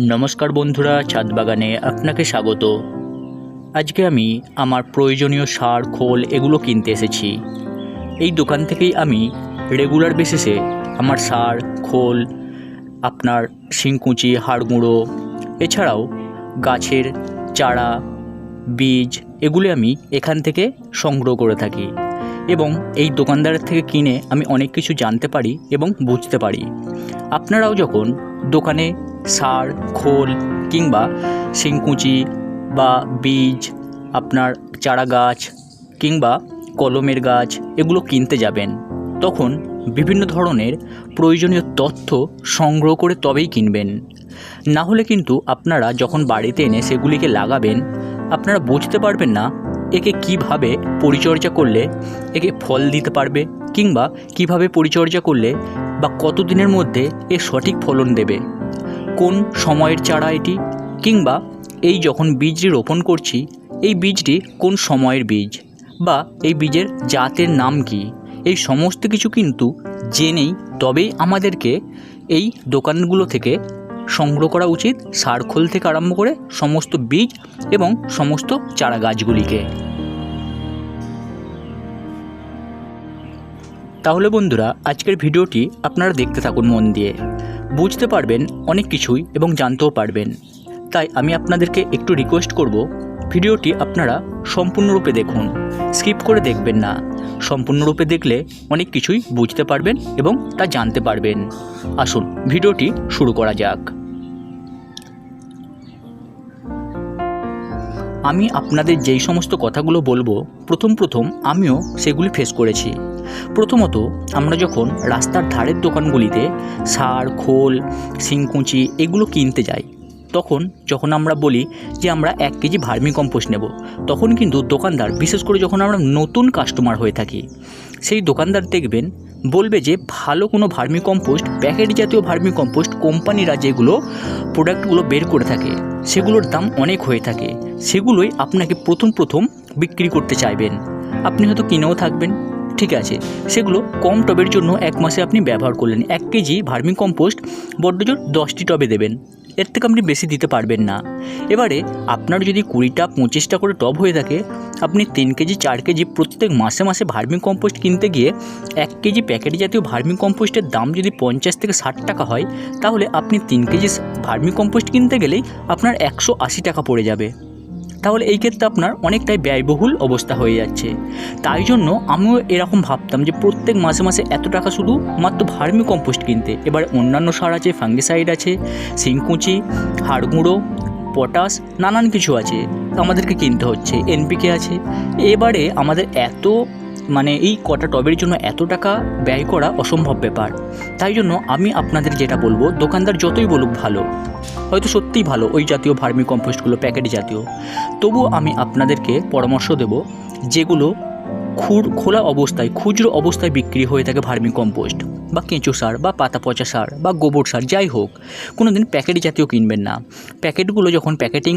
নমস্কার বন্ধুরা, ছাদ বাগানে আপনাকে স্বাগত। আজকে আমি আমার প্রয়োজনীয় সার, খোল এগুলো কিনতে এসেছি। এই দোকান থেকেই আমি রেগুলার বেসিসে আমার সার, খোল, আপনার শিংকুচি হাড়গুঁড়ো এছাড়াও গাছের চারা বীজ এগুলি আমি এখান থেকে সংগ্রহ করে থাকি এবং এই দোকানদারের থেকে কিনে আমি অনেক কিছু জানতে পারি এবং বুঝতে পারি। আপনারাও যখন দোকানে সার, খোল কিংবা শিংকুচি বা বীজ, আপনার চারা গাছ কিংবা কলমের গাছ এগুলো কিনতে যাবেন, তখন বিভিন্ন ধরনের প্রয়োজনীয় তথ্য সংগ্রহ করে তবেই কিনবেন। না হলে কিন্তু আপনারা যখন বাড়িতে এনে সেগুলিকে লাগাবেন আপনারা বুঝতে পারবেন না একে কীভাবে পরিচর্যা করলে একে ফল দিতে পারবে কিংবা কীভাবে পরিচর্যা করলে বা কতদিনের মধ্যে এ সঠিক ফলন দেবে। কোন সময়ের চারা এটি? কিংবা এই যখন বীজটি রোপণ করছি, এই বীজটি কোন সময়ের বীজ? বা এই বীজের জাতের নাম কি? এই সমস্ত কিছু কিন্তু জেনেই তবেই আমাদেরকে এই দোকানগুলো থেকে সংগ্রহ করা উচিত সার খোল থেকে আরম্ভ করে সমস্ত বীজ এবং সমস্ত চারা গাছগুলিকে। তাহলে বন্ধুরা, আজকের ভিডিওটি আপনারা দেখতে থাকুন মন দিয়ে। বুঝতে পারবেন অনেক কিছুই এবং জানতেও পারবেন। তাই আমি আপনাদেরকে একটু রিকোয়েস্ট করব, ভিডিওটি আপনারা সম্পূর্ণরূপে দেখুন। স্কিপ করে দেখবেন না। সম্পূর্ণরূপে দেখলে অনেক কিছুই বুঝতে পারবেন এবং তা জানতে পারবেন। আসুন, ভিডিওটি শুরু করা যাক। আমি আপনাদের যেই সমস্ত কথাগুলো বলব, প্রথম প্রথম আমিও সেগুলি ফেস করেছি। প্রথমত, আমরা যখন রাস্তার ধারের দোকানগুলিতে সার, খোল, শিংকুচি এগুলো কিনতে যাই তখন যখন আমরা বলি যে আমরা এক কেজি ভার্মি কম্পোস্ট নেব, তখন কিন্তু দোকানদার, বিশেষ করে যখন আমরা নতুন কাস্টমার হয়ে থাকি, সেই দোকানদার দেখবেন বলবে যে ভালো কোনো ভার্মি কম্পোস্ট, প্যাকেট জাতীয় ভার্মি কম্পোস্ট কোম্পানিরা যেগুলো প্রোডাক্টগুলো বের করে থাকে, সেগুলোর দাম অনেক হয়ে থাকে, সেগুলোই আপনাকে প্রথম প্রথম বিক্রি করতে চাইবেন। আপনি হয়তো কিনেও থাকবেন, ঠিক আছে, সেগুলো কম টবের জন্য এক মাসে আপনি ব্যবহার করলেন। এক কেজি ভার্মি কম্পোস্ট বড্ড জোর দশটি টবে দেবেন। এর থেকে আপনি বেশি দিতে পারবেন না। এবারে আপনার যদি কুড়িটা, পঁচিশটা করে টব হয়ে থাকে, আপনি তিন কেজি, চার কেজি প্রত্যেক মাসে মাসে ভার্মি কম্পোস্ট কিনতে গিয়ে এক কেজি প্যাকেট জাতীয় ভার্মি কম্পোস্টের দাম যদি পঞ্চাশ থেকে ষাট টাকা হয়, তাহলে আপনি তিন কেজি ভার্মি কম্পোস্ট কিনতে গেলেই আপনার একশো আশি টাকা পড়ে যাবে। তাহলে এই ক্ষেত্রে আপনার অনেকটাই ব্যয়বহুল অবস্থা হয়ে যাচ্ছে। তাই জন্য আমিও এরকম ভাবতাম যে প্রত্যেক মাসে মাসে এত টাকা শুধু মাত্র ভার্মি কম্পোস্ট কিনতে। এবার অন্যান্য সার আছে ফাঙ্গিসাইড আছে সিংকুচি হাড়গুঁড়ো, পটাশ, নানান কিছু আছে আমাদেরকে কিনতে হচ্ছে এনপিকে আছে। এবারে আমাদের এত মানে এই কটা টবের জন্য এত টাকা ব্যয় করা অসম্ভব ব্যাপার। তাই জন্য আমি আপনাদের যেটা বলব, দোকানদার যতই বলুক ভালো, হয়তো সত্যিই ভালো, ওই জাতীয় ভার্মি কম্পোস্টগুলো, প্যাকেট জাতীয়। তবুও আমি আপনাদেরকে পরামর্শ দেব যেগুলো খুর, খোলা অবস্থায়, খুচরো অবস্থায় বিক্রি হয়ে থাকে ভার্মি কম্পোস্ট বা কেঁচো সার বা পাতা পচা সার বা গোবর সার, যাই হোক কোনো দিন প্যাকেট জাতীয় কিনবেন না। প্যাকেটগুলো যখন প্যাকেটিং,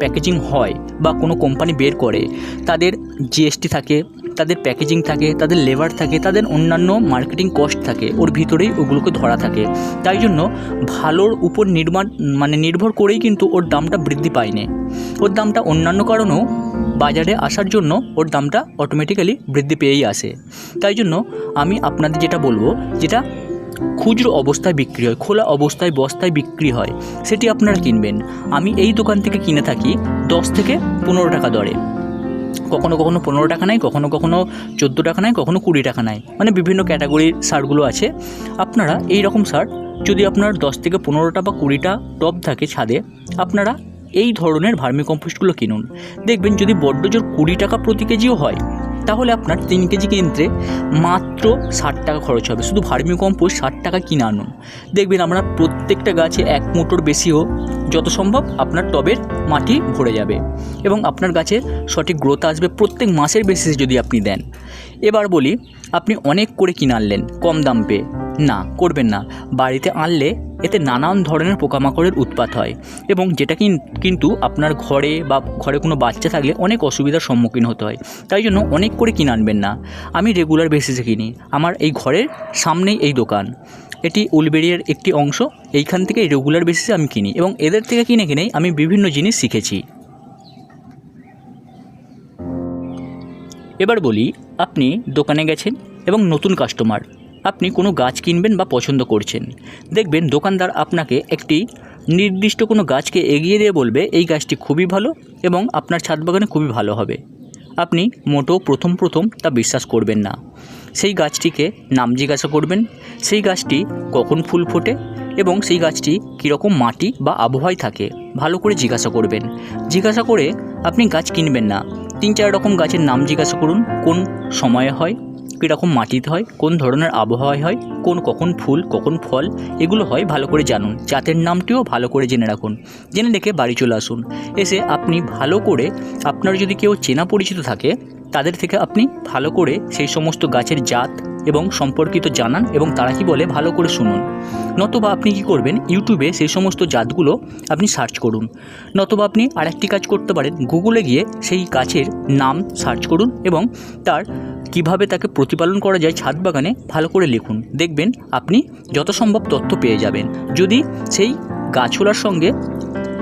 প্যাকেজিং হয় বা কোনো কোম্পানি বের করে, তাদের জিএসটি থাকে তাদের প্যাকেজিং থাকে, তাদের লেবার থাকে, তাদের অন্যান্য মার্কেটিং কস্ট থাকে, ওর ভিতরেই ওগুলোকে ধরা থাকে। তাই জন্য ভালোর উপর নির্মাণ মানে নির্ভর করেই কিন্তু ওর দামটা বৃদ্ধি পায়নি। ওর দামটা অন্যান্য কারণেও বাজারে আসার জন্য ওর দামটা অটোমেটিক্যালি বৃদ্ধি পেয়েই আসে। তাই জন্য আমি আপনাদের যেটা বলব, যেটা খুচরো অবস্থায় বিক্রি হয়, খোলা অবস্থায় বস্তায় বিক্রি হয়, সেটি আপনারা কিনবেন। আমি এই দোকান থেকে কিনে থাকি দশ থেকে পনেরো টাকা দরে। কখনো কখনো পনেরো টাকা নেয়, কখনো কখনো চোদ্দ টাকা নেয়, কখনো কুড়ি টাকা নেয়। মানে বিভিন্ন ক্যাটাগরির শার্টগুলো আছে। আপনারা এই রকম শার্ট যদি আপনার দশ থেকে পনেরোটা বা কুড়িটা টপ থাকে ছাদে, আপনারা এই ধরনের ভার্মি কম্পোস্টগুলো কিনুন। দেখবেন যদি বড্ড জোর কুড়ি টাকা প্রতি কেজিও হয় তাহলে আপনার তিন কেজি কিনতে মাত্র ষাট টাকা খরচ হবে। শুধু ভার্মি কম্পোস্ট ষাট টাকা কিনে আনুন। দেখবেন আপনার প্রত্যেকটা গাছে এক মোটর বেশিও যত সম্ভব আপনার টবের মাটি ভরে যাবে এবং আপনার গাছে সঠিক গ্রোথ আসবে প্রত্যেক মাসের বেসিসে যদি আপনি দেন। এবার বলি, আপনি অনেক করে কিনে আনলেন, কম দাম পেয়ে। না, করবেন না। বাড়িতে আনলে এতে নানান ধরনের পোকামাকড়ের উৎপাত হয় এবং যেটা কিন- কিন্তু আপনার ঘরে বা ঘরে কোনো বাচ্চা থাকলে অনেক অসুবিধার সম্মুখীন হতে হয়। তাই জন্য অনেক করে কিনে আনবেন না। আমি রেগুলার বেসিসে কিনি। আমার এই ঘরের সামনেই এই দোকান। এটি উলবেরিয়ার একটি অংশ। এইখান থেকে রেগুলার বেসিসে আমি কিনি এবং এদের থেকে কিনে কিনেই আমি বিভিন্ন জিনিস শিখেছি। এবার বলি, আপনি দোকানে গেছেন এবং নতুন কাস্টমার আপনি কোনো গাছ কিনবেন বা পছন্দ করছেন। দেখবেন দোকানদার আপনাকে একটি নির্দিষ্ট কোনো গাছকে এগিয়ে দিয়ে বলবে, এই গাছটি খুবই ভালো এবং আপনার ছাদ বাগানে খুবই ভালো হবে। আপনি মোটেও প্রথম প্রথম তা বিশ্বাস করবেন না। সেই গাছটিকে নাম জিজ্ঞাসা করবেন, সেই গাছটি কখন ফুল ফোটে এবং সেই গাছটি কীরকম মাটি বা আবহাওয়ায় থাকে? ভালো করে জিজ্ঞাসা করবেন। জিজ্ঞাসা করে আপনি গাছ কিনবেন না। তিন চার রকম গাছের নাম জিজ্ঞাসা করুন, কোন সময়ে হয় কীরকম মাটিতে হয়, কোন ধরনের আবহাওয়ায় হয়, কোন কখন ফুল, কখন ফল, এগুলো হয় ভালো করে জানুন। জাতের নামটিও ভালো করে জেনে রাখুন। জেনে রেখে বাড়ি চলে আসুন। এসে আপনি ভালো করে, আপনার যদি কেউ চেনা পরিচিত থাকে, তাদের থেকে আপনি ভালো করে সেই সমস্ত গাছের জাত এবং সম্পর্কিত জানান এবং তারা কি বলে ভালো করে শুনুন। নতবা আপনি কি করবেন, ইউটিউবে সেই সমস্ত জাতগুলো আপনি সার্চ করুন। নতবা আপনি আরেকটি কাজ করতে পারেন, গুগলে গিয়ে সেই গাছের নাম সার্চ করুন এবং তার কীভাবে তাকে প্রতিপালন করা যায় ছাদ বাগানে, ভালো করে লিখুন। দেখবেন আপনি যত সম্ভব তথ্য পেয়ে যাবেন। যদি সেই গাছলার সঙ্গে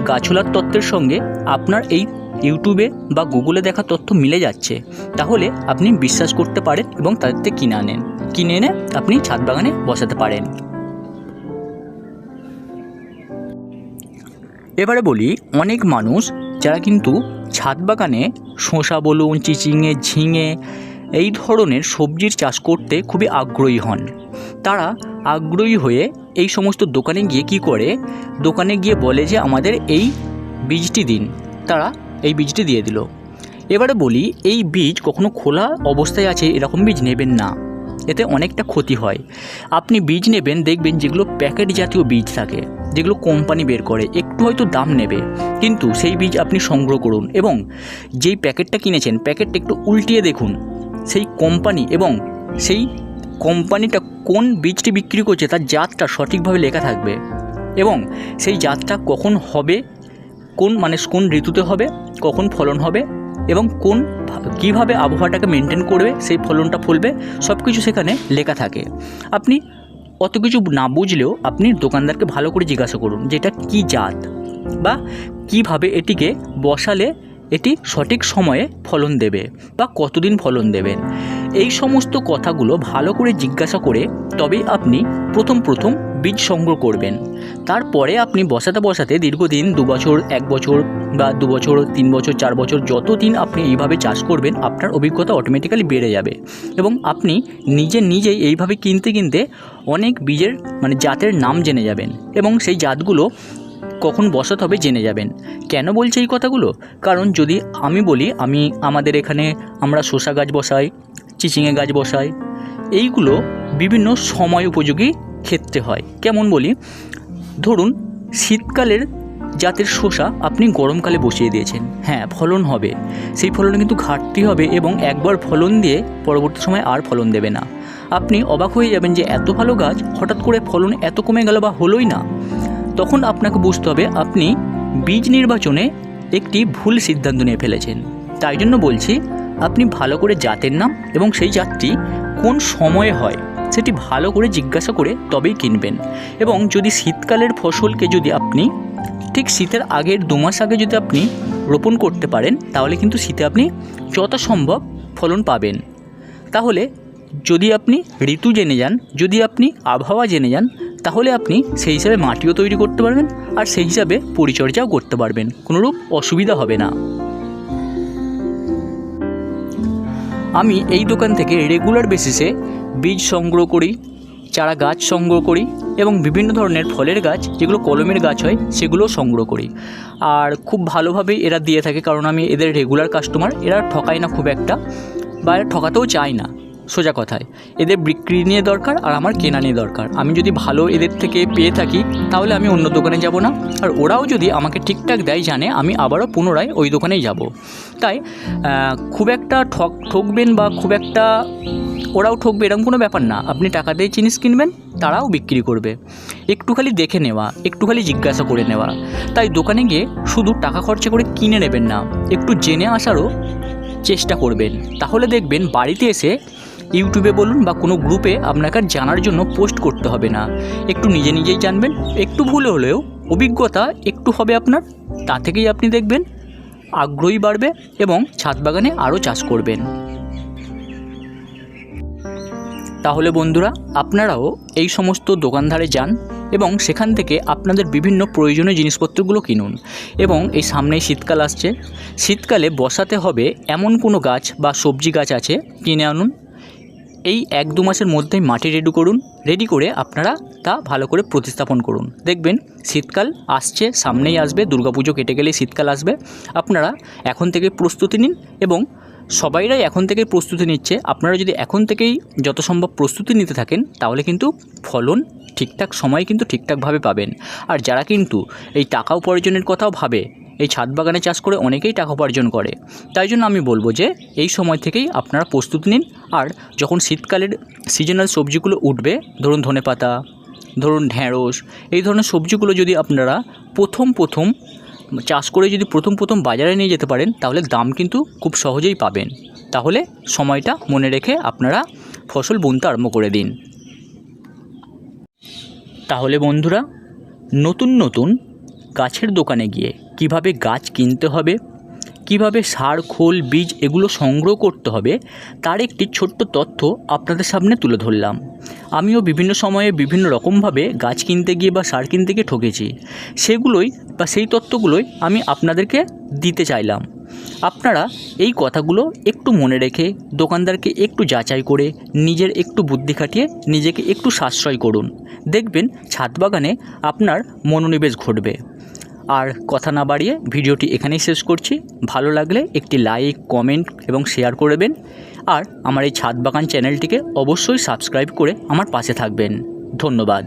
গাছলার তত্ত্বের সঙ্গে আপনার এই ইউটিউবে বা গুগলে দেখা তথ্য মিলে যাচ্ছে, তাহলে আপনি বিশ্বাস করতে পারেন এবং তাদের থেকে কিনে আনেন। কিনে এনে আপনি ছাদ বাগানে বসাতে পারেন। এবারে বলি, অনেক মানুষ যারা কিন্তু ছাদ বাগানে শসা বলুন, চিচিঙে, ঝিঙে এই ধরনের সবজির চাষ করতে খুবই আগ্রহী হন। তারা আগ্রহী হয়ে এই সমস্ত দোকানে গিয়ে কি করে? দোকানে গিয়ে বলে যে, আমাদের এই বীজটি দিন। তারা এই বীজটি দিয়ে দিল। এবারে বলি, এই বীজ কখনো খোলা অবস্থায় আছে, এরকম বীজ নেবেন না। এতে অনেকটা ক্ষতি হয়। আপনি বীজ নেবেন, দেখবেন যেগুলো প্যাকেট জাতীয় বীজ থাকে, যেগুলো কোম্পানি বের করে, একটু হয়তো দাম নেবে। কিন্তু সেই বীজ আপনি সংগ্রহ করুন এবং যেই প্যাকেটটা কিনেছেন, প্যাকেটটা একটু উল্টিয়ে দেখুন। সেই কোম্পানি এবং সেই কোম্পানিটা কোন বীজটি বিক্রি করছে তার জাতটা সঠিকভাবে লেখা থাকবে এবং সেই জাতটা কখন হবে, কোন মানে কোন ঋতুতে হবে, কখন ফলন হবে এবং কোন কীভাবে আবহাওয়াটাকে মেনটেন করবে, সেই ফলনটা ফলবে সব কিছু সেখানে লেখা থাকে। আপনি অত কিছু না বুঝলেও আপনি দোকানদারকে ভালো করে জিজ্ঞাসা করুন যে এটা কী জাত বা কীভাবে এটিকে বসালে এটি সঠিক সময়ে ফলন দেবে বা কতদিন ফলন দেবেন এই সমস্ত কথাগুলো ভালো করে জিজ্ঞাসা করে তবেই আপনি প্রথম প্রথম বীজ সংগ্রহ করবেন। তারপরে আপনি বসাতে বসাতে দীর্ঘদিন দু বছর এক বছর বা দু বছর তিন বছর চার বছর যত দিন আপনি এইভাবে চাষ করবেন, আপনার অভিজ্ঞতা অটোমেটিক্যালি বেড়ে যাবে। এবং আপনি নিজে নিজেই এইভাবে কিনতে কিনতে অনেক বীজের মানে জাতের নাম জেনে যাবেন। এবং সেই জাতগুলো কখন বসাতে হবে জেনে যাবেন। কেন বলছি এই কথাগুলো? কারণ যদি আমি বলি, আমি আমাদের এখানে আমরা শসা গাছ বসাই, চিচিঙে গাছ বসাই, এইগুলো বিভিন্ন সময় উপযোগী ক্ষেত্রে হয়। কেমন বলি? ধরুন, শীতকালের জাতের শসা আপনি গরমকালে বসিয়ে দিয়েছেন। হ্যাঁ ফলন হবে। সেই ফলনে কিন্তু ঘাটতি হবে এবং একবার ফলন দিয়ে পরবর্তী সময় আর ফলন দেবে না। আপনি অবাক হয়ে যাবেন যে এত ভালো গাছ হঠাৎ করে ফলন এত কমে গেল বা হলোই না। তখন আপনাকে বুঝতে হবে, আপনি বীজ নির্বাচনে একটি ভুল সিদ্ধান্ত নিয়ে ফেলেছেন। তাই জন্য বলছি, আপনি ভালো করে জাতের নাম এবং সেই জাতটি কোন সময়ে হয় সেটি ভালো করে জিজ্ঞাসা করে তবেই কিনবেন। এবং যদি শীতকালের ফসলকে যদি আপনি ঠিক শীতের আগের দু মাস আগে যদি আপনি রোপণ করতে পারেন, তাহলে কিন্তু শীতে আপনি যথাসম্ভব ফলন পাবেন। তাহলে যদি আপনি ঋতু জেনে যান, যদি আপনি আবহাওয়া জেনে যান, তাহলে আপনি সেই হিসাবে মাটিও তৈরি করতে পারবেন আর সেই হিসাবে পরিচর্যাও করতে পারবেন। কোনোরূপ অসুবিধা হবে না। আমি এই দোকান থেকে রেগুলার বেসিসে বীজ সংগ্রহ করি, চারা গাছ সংগ্রহ করি এবং বিভিন্ন ধরনের ফলের গাছ, যেগুলো কলমের গাছ হয় সেগুলো সংগ্রহ করি। আর খুব ভালোভাবেই এরা দিয়ে থাকে, কারণ আমি এদের রেগুলার কাস্টমার এরা ঠকায় না খুব একটা বা এরা ঠকাতেও চায় না। সোজা কথায়। এদের বিক্রি নিয়ে দরকার আর আমার কেনা নিয়ে দরকার। আমি যদি ভালো এদের থেকে পেয়ে থাকি, তাহলে আমি অন্য দোকানে যাব না। আর ওরাও যদি আমাকে ঠিকঠাক দেয় জানে, আমি আবারও পুনরায় ওই দোকানেই যাব। তাই খুব একটা ঠক, ঠকবেন বা খুব একটা ওরাও ঠকবে এরকম কোনো ব্যাপার না। আপনি টাকা দিয়ে জিনিস কিনবেন, তারাও বিক্রি করবে। একটু খালি দেখে নেওয়া, একটু খালি জিজ্ঞাসা করে নেওয়া। তাই দোকানে গিয়ে শুধু টাকা খরচা করে কিনে নেবেন না, একটু জেনে আসারও চেষ্টা করবেন। তাহলে দেখবেন বাড়িতে এসে ইউটিউবে বলুন বা কোনো গ্রুপে আপনাকে জানার জন্য পোস্ট করতে হবে না। একটু নিজে নিজেই জানবেন, একটু ভুল হলেও অভিজ্ঞতা একটু হবে আপনার, তা থেকেই আপনি দেখবেন, আগ্রহী বাড়বে এবং ছাদ বাগানে আরও চাষ করবেন। তাহলে বন্ধুরা, আপনারাও এই সমস্ত দোকানধারে যান এবং সেখান থেকে আপনাদের বিভিন্ন প্রয়োজনীয় জিনিসপত্রগুলো কিনুন এবং এই সামনেই শীতকাল আসছে। শীতকালে বসাতে হবে এমন কোনো গাছ বা সবজি গাছ আছে কিনে আনুন। এই এক দু মাসের মধ্যেই মাটি রেডি করুন রেডি করে আপনারা তা ভালো করে প্রতিস্থাপন করুন। দেখবেন শীতকাল আসছে, সামনেই আসবে, দুর্গাপুজো কেটে গেলেই শীতকাল আসবে। আপনারা এখন থেকে প্রস্তুতি নিন এবং সবাইরাই এখন থেকেই প্রস্তুতি নিচ্ছে। আপনারা যদি এখন থেকেই যত সম্ভব প্রস্তুতি নিতে থাকেন, তাহলে কিন্তু ফলন ঠিকঠাক, সময় কিন্তু ঠিকঠাকভাবে পাবেন। আর যারা কিন্তু এই টাকা উপার্জনের কথাও ভাবে এই ছাদ বাগানে চাষ করে অনেকেই টাকা উপার্জন করে। তাই জন্য আমি বলব যে, এই সময় থেকেই আপনারা প্রস্তুত নিন। আর যখন শীতকালের সিজনাল সবজিগুলো উঠবে, ধরুন ধনেপাতা ধরুন ঢ্যাঁড়স এই ধরনের সবজিগুলো যদি আপনারা প্রথম প্রথম চাষ করে যদি প্রথম প্রথম বাজারে নিয়ে যেতে পারেন, তাহলে দাম কিন্তু খুব সহজেই পাবেন। তাহলে সময়টা মনে রেখে আপনারা ফসল বুনতে আরম্ভ করে দিন। তাহলে বন্ধুরা, নতুন নতুন গাছের দোকানে গিয়ে কীভাবে গাছ কিনতে হবে, কীভাবে সার, খোল, বীজ এগুলো সংগ্রহ করতে হবে, তার একটি ছোট্ট তথ্য আপনাদের সামনে তুলে ধরলাম। আমিও বিভিন্ন সময়ে বিভিন্ন রকমভাবে গাছ কিনতে গিয়ে বা সার কিনতে গিয়ে ঠকেছি। সেগুলোই বা সেই তথ্যগুলোই আমি আপনাদেরকে দিতে চাইলাম। আপনারা এই কথাগুলো একটু মনে রেখে, দোকানদারকে একটু যাচাই করে, নিজের একটু বুদ্ধি খাটিয়ে নিজেকে একটু সাশ্রয় করুন। দেখবেন ছাদ বাগানে আপনার মনোনিবেশ ঘটবে। আর কথা না বাড়িয়ে ভিডিওটি এখানেই শেষ করছি। ভালো লাগলে একটি লাইক কমেন্ট এবং শেয়ার করবেন আর আমার এই ছাদ বাগান চ্যানেলটিকে অবশ্যই সাবস্ক্রাইব করে আমার পাশে থাকবেন। ধন্যবাদ।